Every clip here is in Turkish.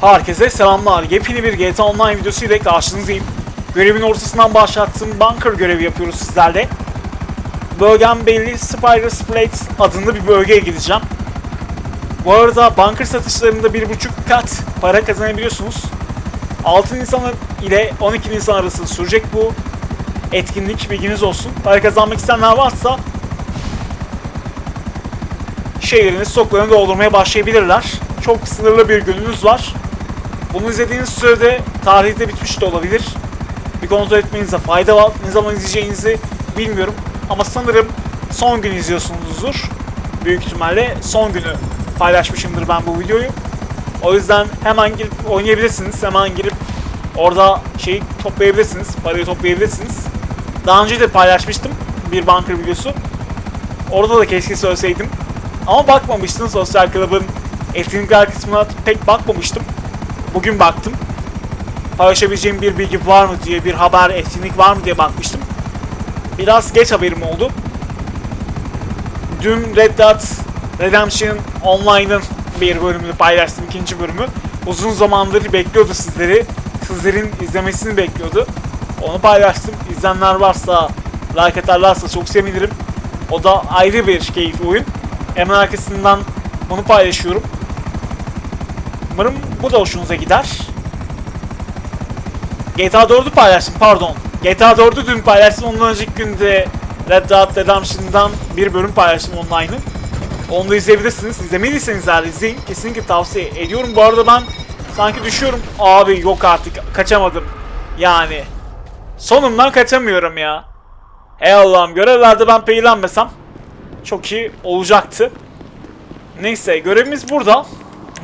Herkese selamlar. Yepyeni bir GTA Online videosu ile karşınızdayım. Görevin ortasından başlattığım bunker görevi yapıyoruz sizlerle. Bölgem belli Spider Splate adında bir bölgeye gideceğim. Bu arada bunker satışlarında bir buçuk kat para kazanabiliyorsunuz. 6 Nisan ile 12 Nisan arası sürecek bu etkinlik bilginiz olsun. Para kazanmak isteyenler varsa şeylerini, stoklarını doldurmaya başlayabilirler. Çok sınırlı bir gününüz var. Bunu izlediğiniz sürede tarihi de bitmiş de olabilir. Bir kontrol etmenize fayda var. Ne zaman izleyeceğinizi bilmiyorum. Ama sanırım son gün izliyorsunuzdur. Büyük ihtimalle son günü paylaşmışımdır ben bu videoyu. O yüzden hemen girip oynayabilirsiniz. Hemen girip orada şeyi toplayabilirsiniz. Parayı toplayabilirsiniz. Daha önce de paylaşmıştım bir bunker videosu. Orada da keşke söyleseydim. Ama bakmamıştım sosyal klubun etkinlikler kısmına pek bakmamıştım. Bugün baktım. Paylaşabileceğim bir bilgi var mı diye, bir haber, etkinlik var mı diye bakmıştım. Biraz geç haberim oldu. Dün Red Dead Redemption Online'ın bir bölümünü paylaştım, ikinci bölümü. Uzun zamandır bekliyordu sizleri. Sizlerin izlemesini bekliyordu. Onu paylaştım. İzleyenler varsa, like atarlarsa çok sevinirim. O da ayrı bir keyifli oyun. Hemen arkasından bunu paylaşıyorum. Umarım bu da hoşunuza gider. GTA 4'ü paylaştım pardon. GTA 4'ü dün paylaştım. Ondan önceki günde Red Dead Redemption'dan bir bölüm paylaştım online'ı. Onu da izleyebilirsiniz. İzlemediyseniz eğer izleyin. Kesinlikle tavsiye ediyorum. Bu arada ben sanki düşüyorum. Abi yok artık kaçamadım. Yani sonumdan kaçamıyorum ya. Ey Allah'ım görevlerde ben peylenmesem çok iyi olacaktı. Neyse görevimiz burada.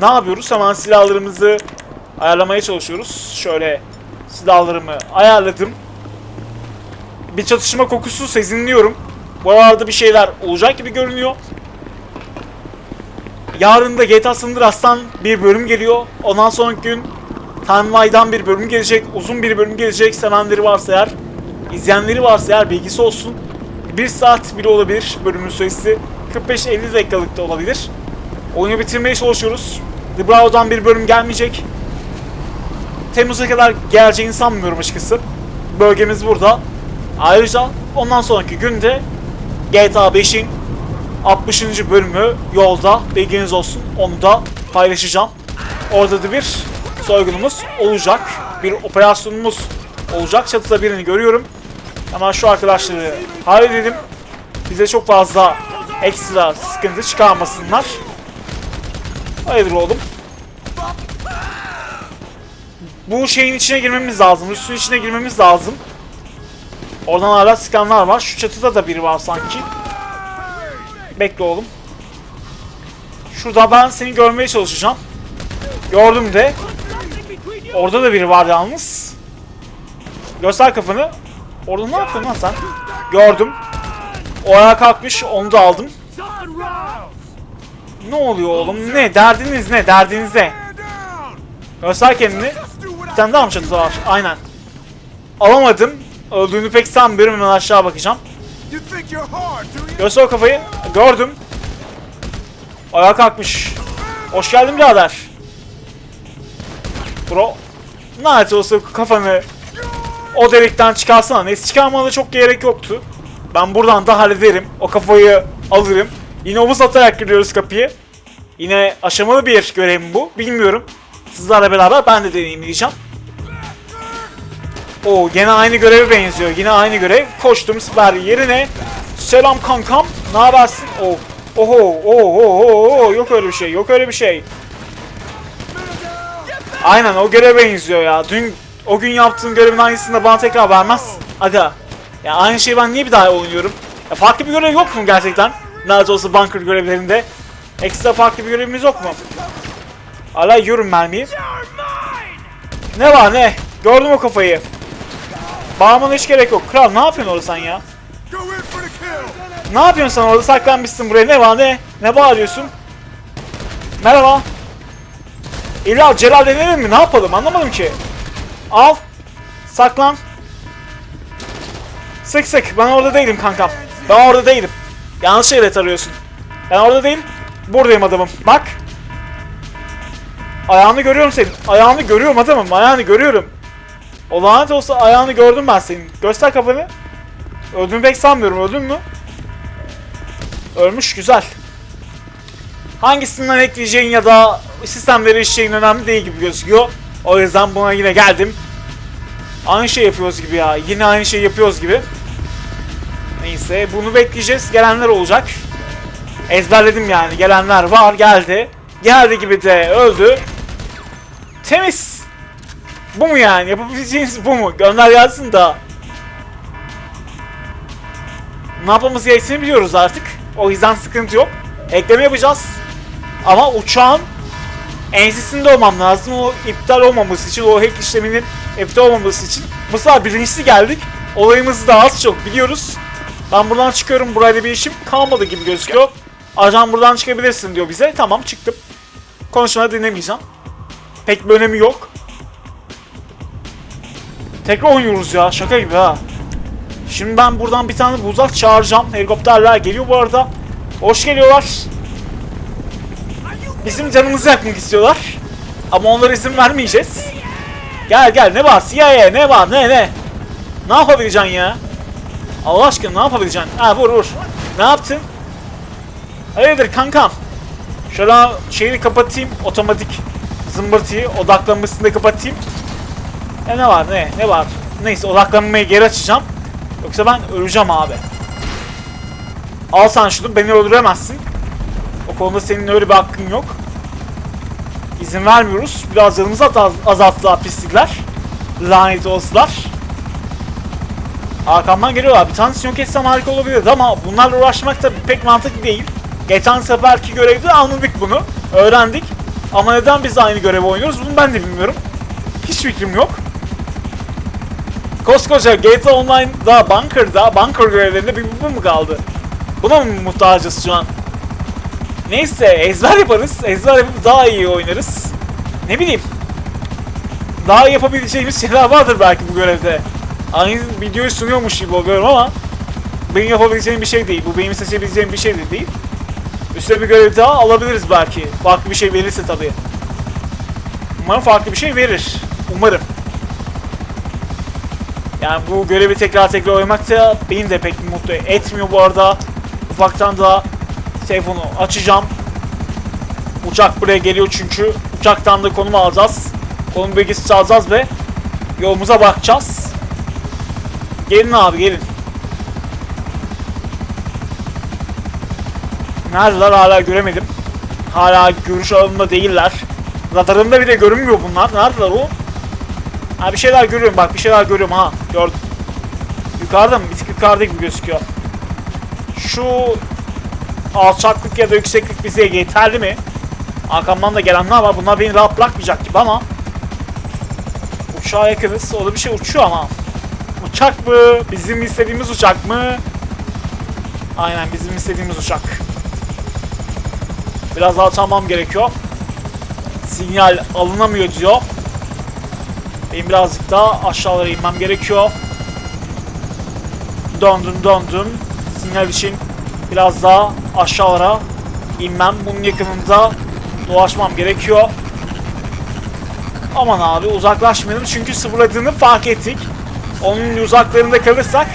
Ne yapıyoruz? Hemen silahlarımızı ayarlamaya çalışıyoruz. Şöyle silahlarımı ayarladım. Bir çatışma kokusu sezinliyorum. Bu arada bir şeyler olacak gibi görünüyor. Yarın da GTA San Andreas'tan bir bölüm geliyor. Ondan sonraki gün Timewide'dan bir bölüm gelecek. Uzun bir bölüm gelecek. Sevenleri varsa eğer, izleyenleri varsa eğer bilgisi olsun. 1 saat bile olabilir bölümün süresi. 45-50 dakikalık da olabilir. Oyunu bitirmeye çalışıyoruz. The Bravo'dan bir bölüm gelmeyecek. Temmuz'a kadar geleceğini sanmıyorum açıkçası. Bölgemiz burada. Ayrıca ondan sonraki günde GTA 5'in 60. bölümü yolda bilginiz olsun. Onu da paylaşacağım. Orada da bir soygunumuz olacak. Bir operasyonumuz olacak. Çatıda birini görüyorum. Hemen şu arkadaşları halledelim. Bize çok fazla ekstra sıkıntı çıkarmasınlar. Hayırdır oğlum. Bu şeyin içine girmemiz lazım. Üstün içine girmemiz lazım. Oradan hala sıkanlar var. Şu çatıda da biri var sanki. Bekle oğlum. Şurada ben seni görmeye çalışacağım. Gördüm de. Orada da biri var yalnız. Göster kafanı. Orada ne yapıyorsun lan sen? Gördüm. O ayağa kalkmış. Onu da aldım. Ne oluyor oğlum? Ne? Derdiniz ne? Derdiniz ne? Göster kendini. Bir tane daha mı çatıda var? Aynen. Alamadım. Öldüğünü pek sanmıyorum. Hemen aşağı bakacağım. Göster o kafayı. Gördüm. Ayağa kalkmış. Hoş geldin birader. Bro. Lanet olsun kafanı o delikten çıkarsana. Neyse çıkarmana çok gerek yoktu. Ben buradan da hallederim. O kafayı alırım. Yine omuz atarak giriyoruz kapıyı. Yine aşamalı bir görev mi bu? Bilmiyorum. Sizlerle beraber ben de deneyimleyeceğim. Oo gene aynı göreve benziyor. Yine aynı görev. Koştum siper yerine. Selam kankam. Ne habersin? Oh. Oho, oho, oho, oho, yok öyle bir şey, yok öyle bir şey. Aynen o göreve benziyor ya. Dün o gün yaptığım görevin aynısını da bana tekrar vermez. Aga. Ya aynı şeyi ben niye bir daha oynuyorum? Ya farklı bir görev yok mu gerçekten? Nerede olsa bunker görevlerinde. Ekstra farklı bir görevimiz yok mu? Hala yiyorum mermiyi. Ne var ne? Gördüm o kafayı. Bağırmana hiç gerek yok. Kral ne yapıyorsun orada sen ya? Ne yapıyorsun sen orada saklanmışsın buraya ne var ne? Ne bağırıyorsun? Merhaba. İlla Celal denelim mi? Ne yapalım anlamadım ki. Al. Saklan. Sık sık ben orada değilim kankam. Ben orada değilim. Yanlış yere tarıyorsun. Ben orada değilim. Buradayım adamım. Bak. Ayağını görüyorum senin. Ayağını görüyorum adamım. Ayağını görüyorum. O olsa ayağını gördüm ben senin. Göster kafanı. Öldüğünü pek sanmıyorum. Öldün mü? Ölmüş. Güzel. Hangisinden ekleyeceğin ya da sistemleri işleyeceğin önemli değil gibi gözüküyor. O yüzden buna yine geldim. Aynı şey yapıyoruz gibi ya. Yine aynı şey yapıyoruz gibi. Neyse bunu bekleyeceğiz. Gelenler olacak. Ezberledim yani. Gelenler var. Geldi. Geldi gibi de öldü. Temiz. Bu mu yani? Yapabileceğiniz bu mu? Gönder gelsin da. Ne yapmamız gerektiğini biliyoruz artık. O yüzden sıkıntı yok. Ekleme yapacağız. Ama uçağın ensesinde olmam lazım. O iptal olmaması için, o hack işleminin iptal olmaması için. Bu sefer bilinçli geldik. Olayımızı da az çok biliyoruz. Ben buradan çıkıyorum. Burayla bir işim kalmadı gibi gözüküyor. Ajan buradan çıkabilirsin diyor bize. Tamam çıktım. Konuşmaları dinlemeyeceğim. Pek bir önemi yok. Tekrar oynuyoruz ya. Şaka gibi ha. Şimdi ben buradan bir tane buzak çağıracağım. Helikopterler geliyor bu arada. Hoş geliyorlar. Bizim canımızı yakmak istiyorlar. Ama onlara izin vermeyeceğiz. Gel gel ne var CIA ne var ne ne. Ne yapabileceksin ya? Allah aşkına ne yapabileceksin? Ha vur vur. Ne yaptın? Hayırdır kankam? Şöyle şeyi kapatayım otomatik zımbırtıyı odaklanmasını da kapatayım. E ne var ne ne var? Neyse odaklanmayı geri açacağım. Yoksa ben öleceğim abi. Al sen şunu beni öldüremezsin. O konuda senin öyle bir hakkın yok. İzin vermiyoruz. Biraz canımızı az azalttılar pislikler. Lanet olsunlar. Arkamdan geliyorlar. Bir tanesini yok etsem harika olabilirdi ama bunlarla uğraşmak da pek mantıklı değil. Geçen seferki görevde anladık bunu. Öğrendik. Ama neden biz aynı görevi oynuyoruz bunu ben de bilmiyorum. Hiç fikrim yok. Koskoca GTA Online'da, Bunker'da, Bunker görevlerinde bir bu mu kaldı? Buna mı muhtacız şu an? Neyse ezber yaparız. Ezber yapıp daha iyi oynarız. Ne bileyim. Daha yapabileceğimiz şeyler vardır belki bu görevde. Aynı videoyu sunuyormuş gibi oluyorum ama benim yapabileceğim bir şey değil. Bu benim seçebileceğim bir şey de değil. Üstüne bir görev daha alabiliriz belki. Farklı bir şey verirse tabii. Umarım farklı bir şey verir. Umarım. Yani bu görevi tekrar tekrar oynamak da beni de pek mutlu etmiyor bu arada. Ufaktan da telefonu açacağım. Uçak buraya geliyor çünkü. Uçaktan da konum alacağız. Konum bilgisi çalacağız ve yolumuza bakacağız. Gelin abi gelin. Neredeler hala göremedim. Hala görüş alanında değiller. Radarımda bile görünmüyor bunlar. Neredeler o? Ha bir şeyler görüyorum bak bir şeyler görüyorum ha. Gördüm. Yukarıda mı? Bir tık yukarıda gibi gözüküyor. Şu alçaklık ya da yükseklik bize yeterli mi? Arkamdan da gelenler var. Bunlar beni rahat bırakmayacak gibi ama. Uçağa yakınız. O da bir şey uçuyor ama. Uçak mı? Bizim istediğimiz uçak mı? Aynen bizim istediğimiz uçak. Biraz daha alçalmam gerekiyor. Sinyal alınamıyor diyor. Benim birazcık daha aşağılara inmem gerekiyor. Döndüm döndüm. Sinyal için biraz daha aşağılara inmem. Bunun yakınında dolaşmam gerekiyor. Aman abi uzaklaşmayalım çünkü sıfırladığını fark ettik. Onun uzaklarında kalırsak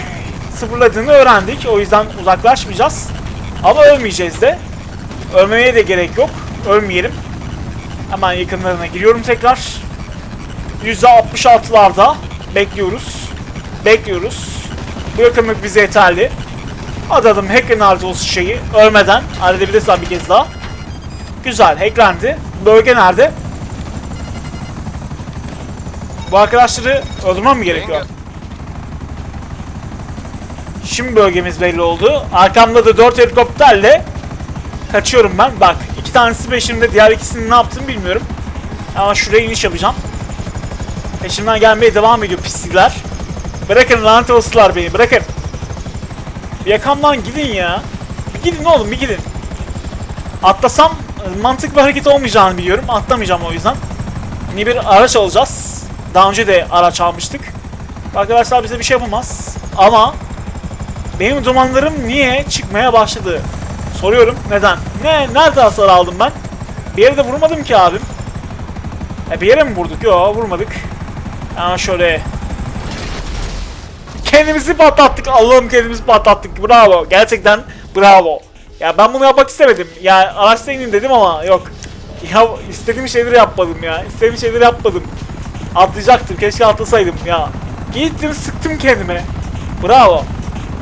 sıfırladığını öğrendik. O yüzden uzaklaşmayacağız. Ama ölmeyeceğiz de. Ölmeye de gerek yok. Ölmeyelim. Hemen yakınlarına giriyorum tekrar. %66'larda bekliyoruz. Bekliyoruz. Bu yakınlık bize yeterli. Adadım hack'in artı olsun şeyi ölmeden halledebilirsen bir kez daha. Güzel hacklendi. Bölge nerede? Bu arkadaşları öldürmem mi gerekiyor? Şimdi bölgemiz belli oldu. Arkamda da 4 helikopterle kaçıyorum ben. Bak iki tanesi peşimde diğer ikisinin ne yaptığını bilmiyorum. Ama şuraya iniş yapacağım. Peşimden gelmeye devam ediyor pislikler. Bırakın lanet olsunlar beni bırakın. Bir yakamdan gidin ya. Bir gidin oğlum bir gidin. Atlasam e, mantıklı hareket olmayacağını biliyorum. Atlamayacağım o yüzden. Yeni bir araç alacağız. Daha önce de araç almıştık. Arkadaşlar bize bir şey yapamaz. Ama benim dumanlarım niye çıkmaya başladı? Soruyorum neden? Ne nerede hasar aldım ben? Bir yere de vurmadım ki abim. E bir yere mi vurduk? Yok vurmadık. Ama şöyle. Kendimizi patlattık. Allah'ım kendimizi patlattık. Bravo. Gerçekten bravo. Ya ben bunu yapmak istemedim. Ya araçta ineyim dedim ama yok. Ya istediğim şeyleri yapmadım ya. İstediğim şeyleri yapmadım. Atlayacaktım. Keşke atlasaydım ya. Gittim sıktım kendime. Bravo.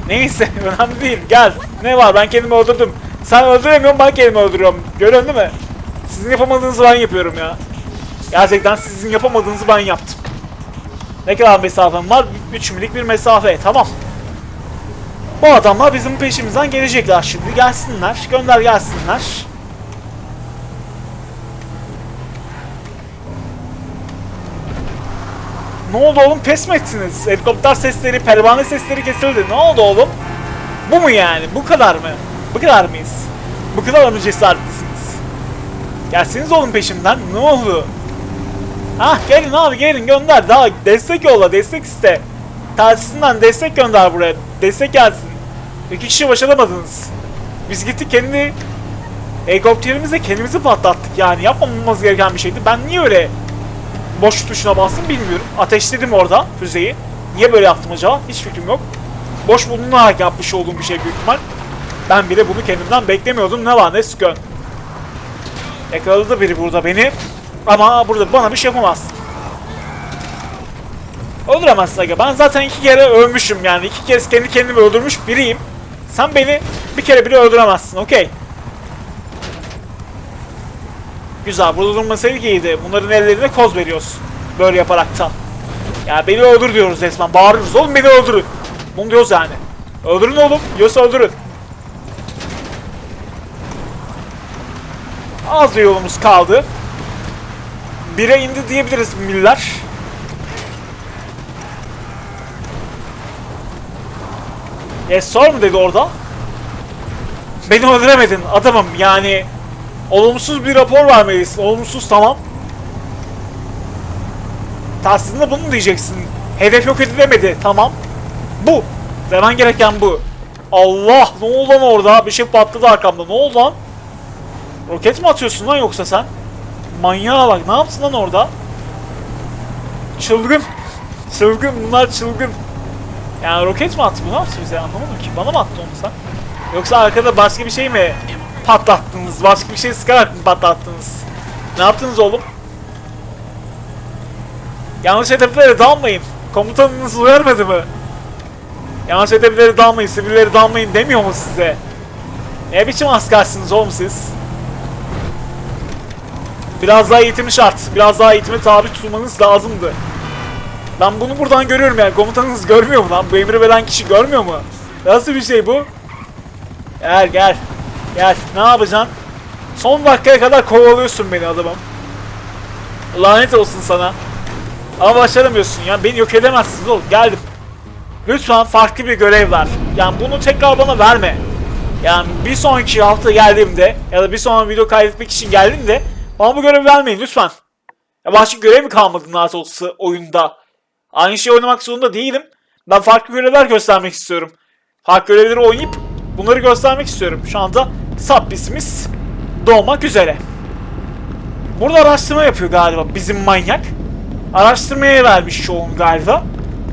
Neyse önemli değil. Gel. Ne var ben kendimi öldürdüm. Sen öldüremiyorsun ben kendimi öldürüyorum. Görüyorsun değil mi? Sizin yapamadığınızı ben yapıyorum ya. Gerçekten sizin yapamadığınızı ben yaptım. Ne kadar mesafem var? 3 milik bir mesafe. Tamam. Bu adamlar bizim peşimizden gelecekler şimdi. Gelsinler. Gönder gelsinler. Ne oldu oğlum? Pes mi ettiniz? Helikopter sesleri, pervane sesleri kesildi. Ne oldu oğlum? Bu mu yani? Bu kadar mı? Bu kadar mıyız? Bu kadar mı cesaretlisiniz? Gelseniz oğlum peşimden. Ne oldu? Ah gelin abi gelin gönder. Daha destek yolla. Destek iste. Telsizden destek gönder buraya. Destek gelsin. İki kişi başaramadınız. Biz gittik kendi helikopterimizle kendimizi patlattık yani. Yapmamamız gereken bir şeydi. Ben niye öyle boş tuşuna bastım bilmiyorum. Ateşledim orada füzeyi. Niye böyle yaptım acaba? Hiç fikrim yok. Boş bulunarak yapmış olduğum bir şey büyük ihtimal. Ben bile bunu kendimden beklemiyordum. Ne var ne sıkıyorsun? Yakaladı biri burada beni. Ama burada bana bir şey yapamaz. Öldüremezsin aga. Ben zaten iki kere ölmüşüm yani. iki kez kendi kendimi öldürmüş biriyim. Sen beni bir kere bile öldüremezsin. Okey. Güzel. Burada durmasaydık iyiydi. Bunların ellerine koz veriyoruz. Böyle yaparaktan. Ya beni öldür diyoruz resmen. Bağırıyoruz. Oğlum beni öldürün. Bunu diyoruz yani. Öldürün oğlum. Diyorsa öldürün. Az yolumuz kaldı. Bire indi diyebiliriz miller. Yes sor mu dedi orada? Beni öldüremedin adamım yani olumsuz bir rapor vermelisin. Olumsuz tamam. Tersinde bunu diyeceksin. Hedef yok edilemedi tamam. Bu. Demen gereken bu. Allah ne oldu lan orada? Bir şey patladı arkamda. Ne oldu lan? Roket mi atıyorsun lan yoksa sen? Manyağa bak ne yapsın lan orada? Çılgın. Çılgın bunlar çılgın. Yani roket mi attı bu ne yaptı bize anlamadım ki. Bana mı attı onu sen? Yoksa arkada başka bir şey mi patlattınız? Başka bir şey sıkarak mı patlattınız? Ne yaptınız oğlum? Yanlış hedeflere dalmayın. Komutanınız uyarmadı mı? Yanlış hedeflere dalmayın, sivilleri dalmayın demiyor mu size? Ne biçim askersiniz oğlum siz? Biraz daha eğitimi şart. Biraz daha eğitime tabi tutulmanız lazımdı. Ben bunu buradan görüyorum yani. Komutanınız görmüyor mu lan? Bu emri veren kişi görmüyor mu? Nasıl bir şey bu? Gel gel. Gel. Ne yapacaksın? Son dakikaya kadar kovalıyorsun beni adamım. Lanet olsun sana. Ama başaramıyorsun ya. Beni yok edemezsiniz oğlum. Geldim. Lütfen farklı bir görev ver. Yani bunu tekrar bana verme. Yani bir sonraki hafta geldiğimde ya da bir sonraki video kaydetmek için geldiğimde bana bu görevi vermeyin lütfen. Ya başka görev mi kalmadı nasıl olsa oyunda? Aynı şeyi oynamak zorunda değilim. Ben farklı görevler göstermek istiyorum. Farklı görevleri oynayıp bunları göstermek istiyorum. Şu anda Sabbis'imiz doğmak üzere. Burada araştırma yapıyor galiba bizim manyak. Araştırmaya vermiş çoğunu galiba.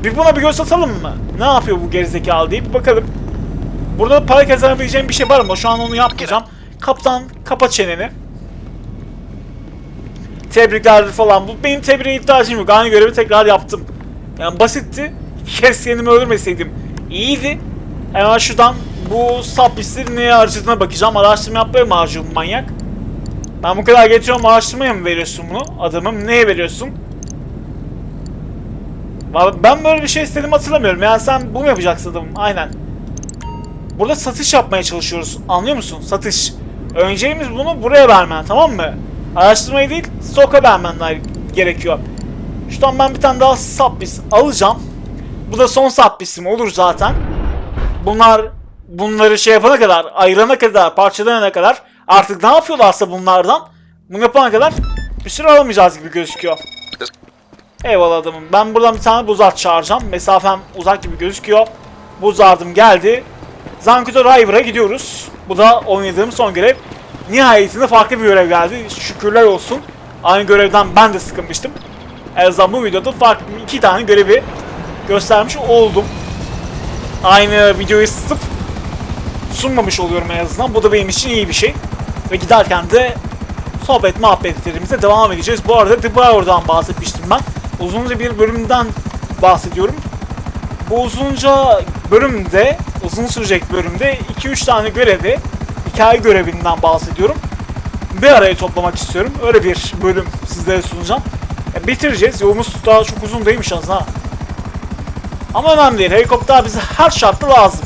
Bir buna bir göz atalım mı? Ne yapıyor bu gerizekalı bir bakalım. Burada para kazanabileceğim bir şey var ama şu an onu yapmayacağım. Kaptan kapa çeneni. Tebrikler falan. Bu benim tebriğe ihtiyacım yok. Aynı görevi tekrar yaptım. Yani basitti. Kez kendimi öldürmeseydim iyiydi. Hemen şuradan bu saplisleri neye harcadığına bakacağım. Araştırma yapmaya mı harcıyorum manyak? Ben bu kadar getiriyorum araştırmaya mı veriyorsun bunu? Adamım neye veriyorsun? Ben böyle bir şey istedim hatırlamıyorum. Yani sen bunu mu yapacaksın adamım? Aynen. Burada satış yapmaya çalışıyoruz. Anlıyor musun? Satış. Önceliğimiz bunu buraya vermen tamam mı? Araştırmayı değil, stoka vermen gerekiyor. Şuradan ben bir tane daha sabbis alacağım. Bu da son sabbisim olur zaten. Bunlar bunları şey yapana kadar, ayırana kadar, parçalayana kadar artık ne yapıyorlarsa bunlardan bunu yapana kadar bir süre alamayacağız gibi gözüküyor. Eyvallah adamım. Ben buradan bir tane buzart çağıracağım. Mesafem uzak gibi gözüküyor. Buzardım geldi. Zankudo River'a gidiyoruz. Bu da oynadığım son görev. Nihayetinde farklı bir görev geldi. Şükürler olsun. Aynı görevden ben de sıkılmıştım. En azından bu videoda farklı iki tane görevi göstermiş oldum. Aynı videoyu ısıtıp sunmamış oluyorum en azından. Bu da benim için iyi bir şey. Ve giderken de sohbet muhabbetlerimize devam edeceğiz. Bu arada The Briar'dan bahsetmiştim ben. Uzunca bir bölümden bahsediyorum. Bu uzunca bölümde, uzun sürecek bölümde 2-3 tane görevi, hikaye görevinden bahsediyorum. Bir araya toplamak istiyorum. Öyle bir bölüm sizlere sunacağım. E, bitireceğiz. Yolumuz daha çok uzun değilmiş aslında. Ama önemli değil. Helikopter bize her şartta lazım.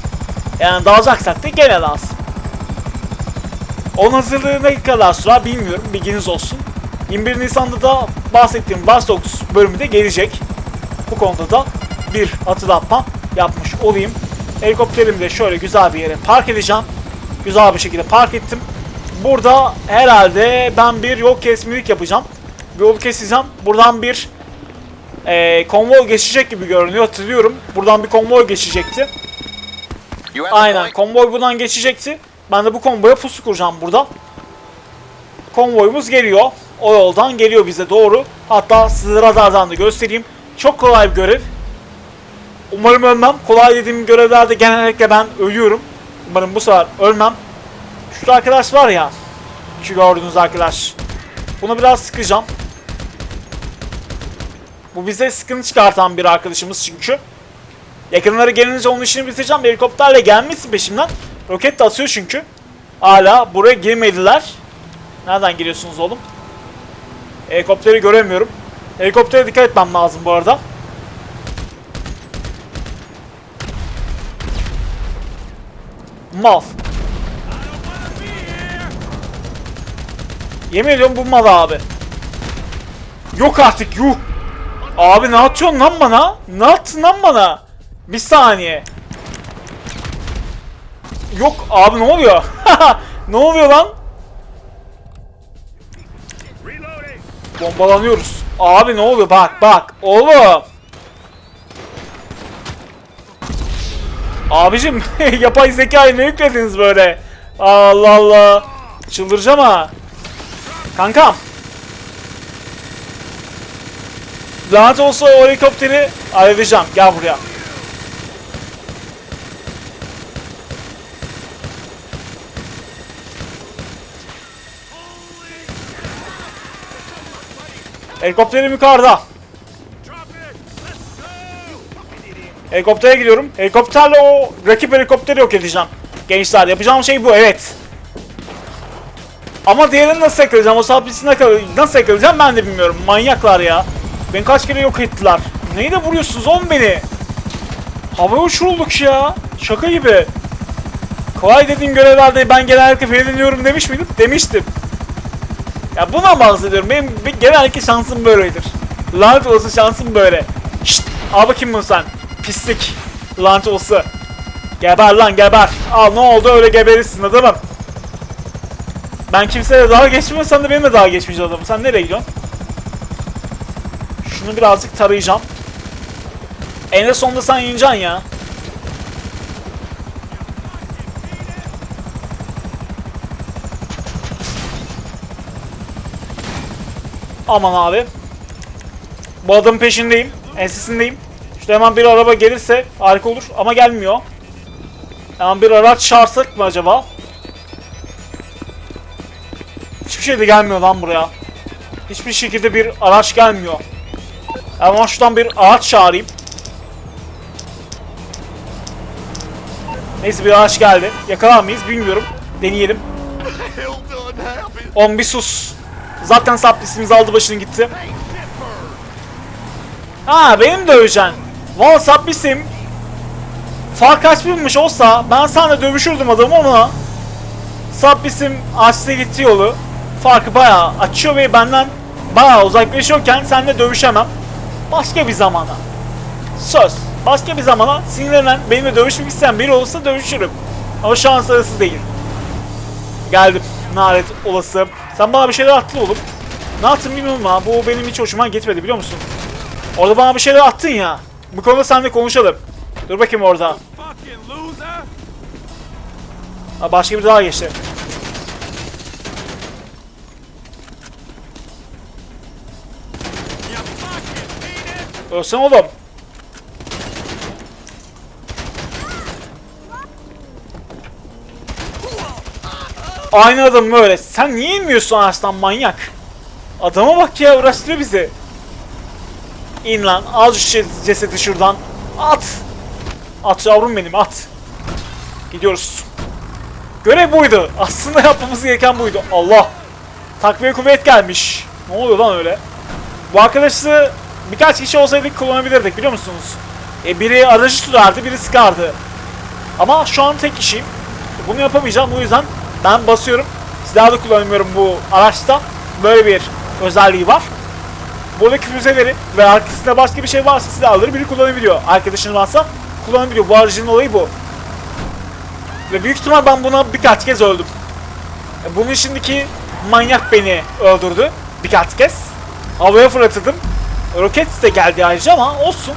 Yani dalacaksak da gene lazım. Onun hazırlığı ne kadar sürer bilmiyorum. Bilginiz olsun. 21 Nisan'da da bahsettiğim Watch bölümü de gelecek. Bu konuda da bir hatırlatma yapmış olayım. Helikopterimi de şöyle güzel bir yere park edeceğim. Güzel bir şekilde park ettim. Burada herhalde ben bir yol kesmelik yapacağım. Bir yol keseceğim. Buradan bir eee konvoy geçecek gibi görünüyor. Hatırlıyorum. Buradan bir konvoy geçecekti. Aynen konvoy buradan geçecekti. Ben de bu konvoya pusu kuracağım burada. Konvoyumuz geliyor. O yoldan geliyor bize doğru. Hatta size radardan da göstereyim. Çok kolay bir görev. Umarım ölmem. Kolay dediğim görevlerde genellikle ben ölüyorum. Umarım bu sefer ölmem. Şu arkadaş var ya. Şu gördüğünüz arkadaş. Bunu biraz sıkacağım. Bu bize sıkıntı çıkartan bir arkadaşımız çünkü. Yakınları gelince onun işini bitireceğim. Helikopterle gelmesin peşimden. Roket de atıyor çünkü. Hala buraya girmediler. Nereden giriyorsunuz oğlum? Helikopteri göremiyorum. Helikoptere dikkat etmem lazım bu arada. Mal. Yemin ediyorum bu mal abi. Yok artık yuh. Abi ne atıyorsun lan bana? Ne attın lan bana? Bir saniye. Yok abi ne oluyor? ne oluyor lan? Bombalanıyoruz. Abi ne oluyor? Bak bak. Oğlum. Abicim yapay zekayı ne yüklediniz böyle? Allah Allah. Çıldıracağım ha. Kankam. Lanet olsa o helikopteri halledeceğim. Gel buraya. Helikopterim yukarıda. Helikoptere gidiyorum. Helikopterle o rakip helikopteri yok edeceğim. Gençler yapacağım şey bu evet. Ama diğerini nasıl yakalayacağım? O sabitini nasıl yakalayacağım ben de bilmiyorum. Manyaklar ya. Beni kaç kere yok ettiler. Neyi de vuruyorsunuz oğlum beni? Havaya uçurulduk ya. Şaka gibi. Kolay dediğim görevlerde ben genellikle feyrediliyorum demiş miydim? Demiştim. Ya buna bahsediyorum. Benim genellikle şansım böyledir. Lanet olası şansım böyle. Şşt! Al bakayım bunu sen. Pislik. Lanet olası. Geber lan geber. Al ne oldu öyle geberirsin adamım. Ben kimseyle daha geçmiyorum sen de benimle daha geçmeyeceksin adamım. Sen nereye gidiyorsun? Şunu birazcık tarayacağım. En sonunda sen yeneceksin ya. Aman abi. Bu adamın peşindeyim. Ensesindeyim. İşte hemen bir araba gelirse harika olur ama gelmiyor. Hemen bir araç çağırsak mı acaba? Hiçbir şey de gelmiyor lan buraya. Hiçbir şekilde bir araç gelmiyor. Hemen şuradan bir araç çağırayım. Neyse bir araç geldi. Yakalar mıyız bilmiyorum. Deneyelim. On bir sus. Zaten saplisimiz aldı başını gitti. Ha benim döveceksin. Valla saplisim. Fark binmiş olsa ben seninle dövüşürdüm adamı ama Saplisim açtı gitti yolu. Farkı bayağı açıyor ve benden bayağı uzaklaşıyorken seninle dövüşemem. Başka bir zamana. Söz. Başka bir zamana sinirlenen benimle dövüşmek isteyen biri olursa dövüşürüm. Ama şu an sırası değil. Geldim. Nalet olası. Sen bana bir şeyler attın oğlum. Ne attın bilmiyorum ama bu benim hiç hoşuma gitmedi biliyor musun? Orada bana bir şeyler attın ya. Bu konuda seninle konuşalım. Dur bakayım orada. Ha, başka bir daha geçti. Ölsen oğlum. Aynı adam böyle. Sen niye inmiyorsun ağaçtan manyak? Adama bak ya uğraştırıyor bizi. İn lan al şu ce- cesedi şuradan. At. At yavrum benim at. Gidiyoruz. Görev buydu. Aslında yapmamız gereken buydu. Allah. Takviye kuvvet gelmiş. Ne oluyor lan öyle? Bu arkadaşı birkaç kişi olsaydık kullanabilirdik biliyor musunuz? E, biri aracı sürerdi, biri sıkardı. Ama şu an tek kişiyim. Bunu yapamayacağım. O yüzden ben basıyorum. Silahı da kullanamıyorum bu araçta. Böyle bir özelliği var. Buradaki füzeleri ve arkasında başka bir şey varsa silahları biri kullanabiliyor. Arkadaşın varsa kullanabiliyor. Bu aracın olayı bu. Ve büyük ihtimal ben buna birkaç kez öldüm. E, Bunun içindeki manyak beni öldürdü birkaç kez. Havaya fırlatıldım. Roket de geldi ayrıca ama olsun.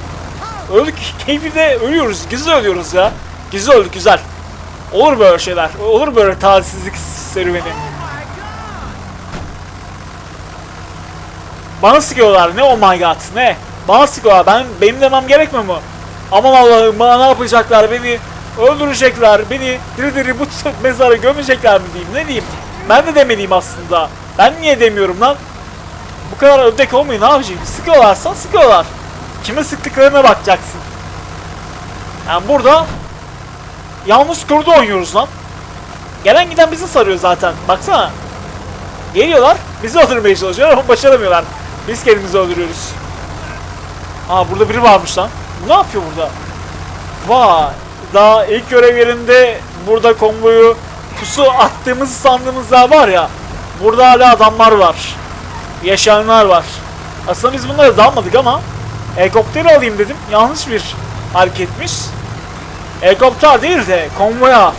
Öldük. Keyifli de ölüyoruz. Güzel ölüyoruz ya. Güzel öldük güzel. Olur böyle şeyler. Olur böyle talihsizlik serüveni. Bana sıkıyorlar. Ne oh my god ne? Bana sıkıyorlar. Ben benim demem gerekmiyor mu? Aman Allah'ım bana ne yapacaklar? Beni öldürecekler. Beni diri diri bu mezara gömecekler mi diyeyim? Ne diyeyim? Ben de demeliyim aslında. Ben niye demiyorum lan? Bu kadar ödek olmayın yapacağım? Sıkıyorlarsa sıkıyorlar. Kime sıktıklarına bakacaksın. Yani burada yalnız kurdu oynuyoruz lan. Gelen giden bizi sarıyor zaten. Baksana. Geliyorlar, bizi öldürmeye çalışıyorlar ama başaramıyorlar. Biz kendimizi öldürüyoruz. Aa burada biri varmış lan. Ne yapıyor burada? Vay. Daha ilk görev yerinde burada konvoyu pusu attığımızı sandığımızda var ya. Burada hala adamlar var. Yaşayanlar var. Aslında biz bunlara dalmadık ama helikopteri alayım dedim. Yanlış bir hareketmiş. Helikopter değil de konvoya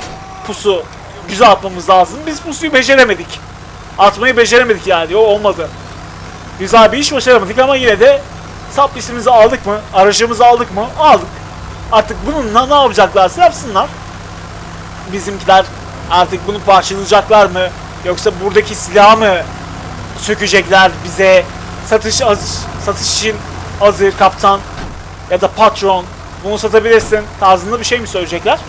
pusu güzel atmamız lazım. Biz pusuyu beceremedik. Atmayı beceremedik yani. O olmadı. Güzel bir iş başaramadık ama yine de saplisimizi aldık mı? Aracımızı aldık mı? Aldık. Artık bununla ne yapacaklarsa yapsınlar. Bizimkiler artık bunu parçalayacaklar mı? Yoksa buradaki silahı mı sökecekler bize? Satış az, satış için hazır kaptan ya da patron bunu satabilirsin tarzında bir şey mi söyleyecekler?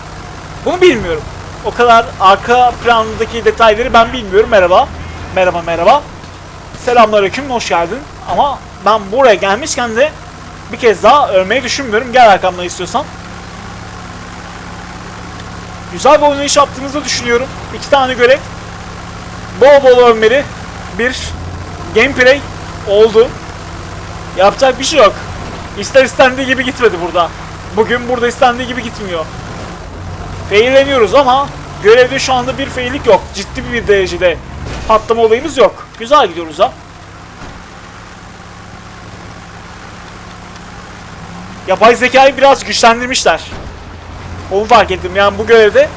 Bunu bilmiyorum. O kadar arka plandaki detayları ben bilmiyorum. Merhaba. Merhaba merhaba. Selamünaleyküm, hoş geldin. Ama ben buraya gelmişken de bir kez daha ölmeyi düşünmüyorum. Gel arkamdan istiyorsan. Güzel bir oynayış yaptığımızı düşünüyorum. İki tane görev. Bol bol ölmeli. Bir gameplay oldu. Yapacak bir şey yok. İster istendiği gibi gitmedi burada. Bugün burada istendiği gibi gitmiyor. Failleniyoruz ama görevde şu anda bir faillik yok. Ciddi bir derecede patlama olayımız yok. Güzel gidiyoruz ha. Yapay zekayı biraz güçlendirmişler. Onu fark ettim yani bu görevde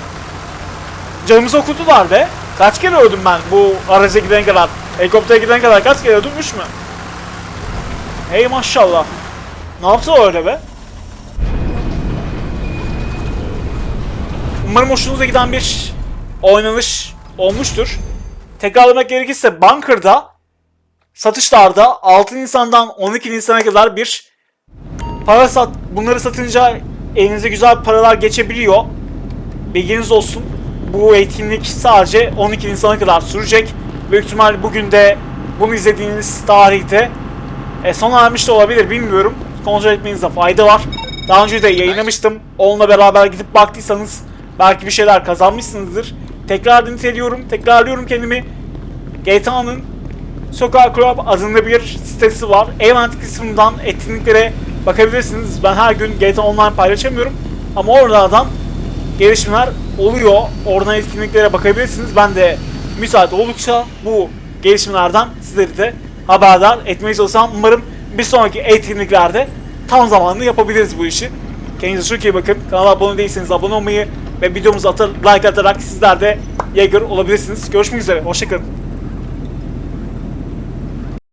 canımızı okudular be. Kaç kere öldüm ben bu araca gidene kadar. Helikoptere gidene kadar kaç kere öldüm? Üç mü? Hey maşallah. Ne yaptı öyle be? Umarım hoşunuza giden bir oynanış olmuştur. Tekrarlamak gerekirse Bunker'da satışlarda 6 Nisan'dan 12 Nisan'a kadar bir para sat bunları satınca elinize güzel paralar geçebiliyor. Bilginiz olsun. Bu etkinlik sadece 12 Nisan'a kadar sürecek. Büyük ihtimal bugün de bunu izlediğiniz tarihte e, sona ermiş de olabilir bilmiyorum. Kontrol etmenizde fayda var. Daha önce de yayınlamıştım. Onunla beraber gidip baktıysanız belki bir şeyler kazanmışsınızdır. Tekrar niteliyorum, tekrarlıyorum kendimi. GTA'nın Sokak Club adında bir sitesi var. Event kısmından etkinliklere bakabilirsiniz. Ben her gün GTA Online paylaşamıyorum. Ama oradan gelişmeler oluyor. Oradan etkinliklere bakabilirsiniz. Ben de müsait oldukça bu gelişmelerden sizleri de haberdar etmeye çalışacağım. Umarım bir sonraki etkinliklerde tam zamanlı yapabiliriz bu işi. Kendinize çok iyi bakın. Kanala abone değilseniz abone olmayı ve videomuzu atar, like atarak sizler de Jaeger olabilirsiniz. Görüşmek üzere. Hoşçakalın.